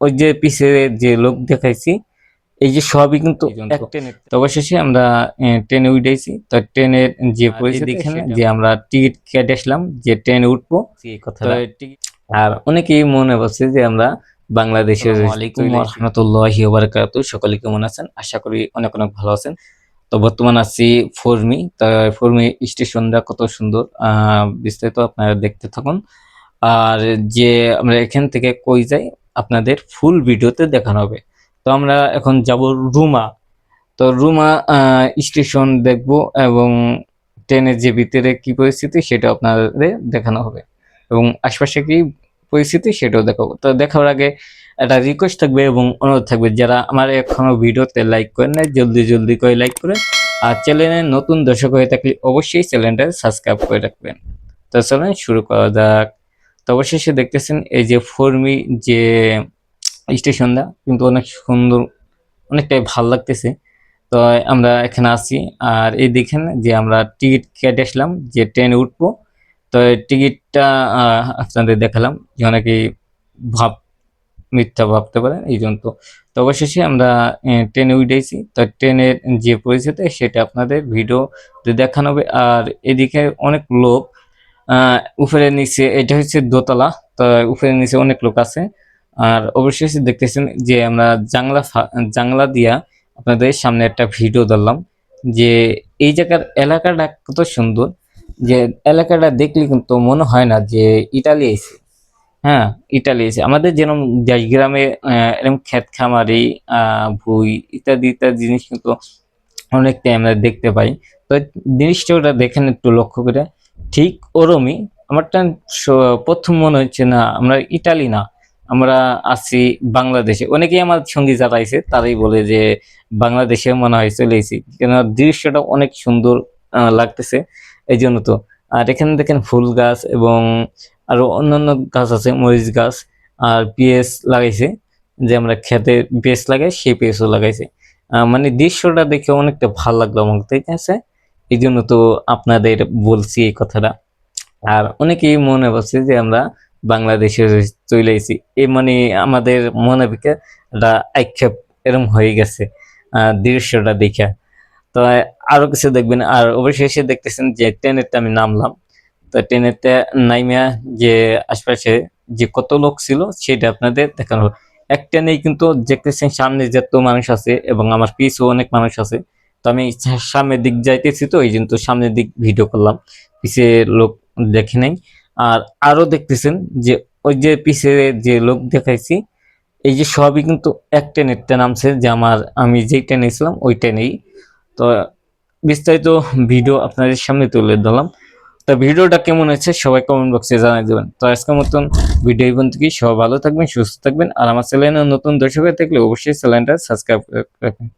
ওই যে পিছে যে লোক দেখাইছি এই যে সবই কিন্তু অবশেষে আমরা ট্রেনে উঠেছি। তো ট্রেনের যে পরিস্থিতি এখানে যে আমরা টিকিট কেটে আসলাম যে ট্রেনে উঠবো। আর অনেকেই মনে করছে যে আমরা বাংলাদেশের রহমতুল্লাহি ওবারাকাতু সকলে কেমন আছেন? আশা করি অনেক অনেক ভালো আছেন। তো বর্তমান আছি ফর্মি। তো ফর্মি স্টেশনটা কত সুন্দর। আহ বিস্তারিত আপনারা দেখতে থাকুন। আর যে আমরা এখান থেকে কই যাই আপনাদের ফুল ভিডিওতে দেখানো হবে। তো আমরা এখন যাব রুমা। তো রুমা স্টেশন দেখব এবং ট্রেনের যে ভিতরে কি পরিস্থিতি সেটা আপনাদের দেখানো হবে। এবং আশপাশে কি পরিস্থিতি সেটাও দেখাবো। তো দেখার আগে একটা রিকোয়েস্ট থাকবে এবং অনুরোধ থাকবে, যারা আমার এখনও ভিডিওতে লাইক করেন নাই, জলদি জলদি করে লাইক করে আর চ্যানেলে নতুন দর্শক হয়ে থাকলে অবশ্যই চ্যানেলটা সাবস্ক্রাইব করে রাখবেন। তো চলেন শুরু করা যাক। তো অবশেষে দেখতেছেন এই যে ফর্মি যে স্টেশনটা কিন্তু অনেক সুন্দর, অনেকটাই ভালো লাগতেছে। তো আমরা এখানে আছি আর এই দেখেন যে আমরা টিকিট কেটে আসলাম, যে ট্রেনে উঠবো। তো টিকিটটা আপনাদের দেখালাম যে অনেকেই ভাব, মিথ্যা ভাবতে পারেন এই জন্য। তো অবশেষে আমরা ট্রেনে উঠেছি। তো ট্রেনের যে পরিস্থিতি, সেটা আপনাদের ভিডিও দেখানো হবে। আর এদিকে অনেক লোক উপরে নিচে, এটা হচ্ছে দোতলা, তো উপরে নিচে অনেক লোক আছে। আর অবশেষে দেখতেছেন যে আমরা জাংলা জাংলা দিয়া আপনাদের সামনে একটা ভিডিও ধরলাম, যে এই জায়গার এলাকাটা কত সুন্দর, যে এলাকাটা দেখলে কিন্তু মনে হয় না যে ইটালি এসে হ্যাঁ ইটালি এসে আমাদের যেরকম দেশ গ্রামে এরকম ক্ষেত খামারি ভুই ইত্যাদি ইত্যাদি জিনিস কিন্তু অনেকটাই আমরা দেখতে পাই। তো জিনিসটা ওটা দেখেন একটু লক্ষ্য করে। ঠিক ওরমই। আমারটা প্রথম মনে হচ্ছে না, আমরা ইটালি না, আমরা আছি বাংলাদেশে। অনেকেই আমার সঙ্গী যারা আছে, তারাই বলে যে বাংলাদেশে মনে হয় চলে এসেছি। কেন দৃশ্যটা অনেক সুন্দর লাগতেছে এই জন্য তো। আর এখানে দেখেন ফুল গাছ এবং আরও অন্যান্য গাছ আছে, মরিচ গাছ, আর পিএস লাগাইছে, যে আমরা খেতে পেঁয়াজ লাগাই, সেই পেঁয়াজও লাগাইছে। মানে দৃশ্যটা দেখে অনেকটা ভালো লাগল আমার ঠিক আছে এই জন্য তো আপনাদের বলছি এই কথাটা। আর অনেকেই মনে করছে যে আমরা বাংলাদেশে চলে এসেছি। এই মানে আমাদের মনে একটা আক্ষেপ এরকম হয়ে গেছে দৃশ্যটা দেখে। তো আরও কিছু দেখবেন। আর অবশেষে দেখতেছেন যে ট্রেনেতে আমি নামলাম। তো ট্রেনেতে নাইমিয়া যে আশপাশে যে কত লোক ছিল, সেটা আপনাদের দেখানো এক ট্রেনেই কিন্তু দেখতেছেন সামনে যত মানুষ আছে এবং আমার পিছু অনেক মানুষ আছে। আমি সামনের দিক যাইতেছি তো, এই জন্য সামনের দিক ভিডিও করলাম। পিছে লোক দেখে নাই। আর আরও দেখতেছেন যে, ওই যে পিছে যে লোক দেখাইছি, এই যে সবই কিন্তু এক ট্রেনেরটা নামছে যে আমার, আমি যেই ট্রেনে ছিলাম, ওই ট্রেনেই তো বিস্তারিত ভিডিও আপনাদের সামনে তুলে ধরলাম। তো ভিডিওটা কেমন হয়েছে সবাই কমেন্ট বক্সে জানিয়ে দেবেন। তো আজকের মতন ভিডিও এই পর্যন্ত কি? সবাই ভালো থাকবেন, সুস্থ থাকবেন। আর আমার চ্যানেলে নতুন দর্শক থাকলে অবশ্যই চ্যানেলটা সাবস্ক্রাইব রাখবেন।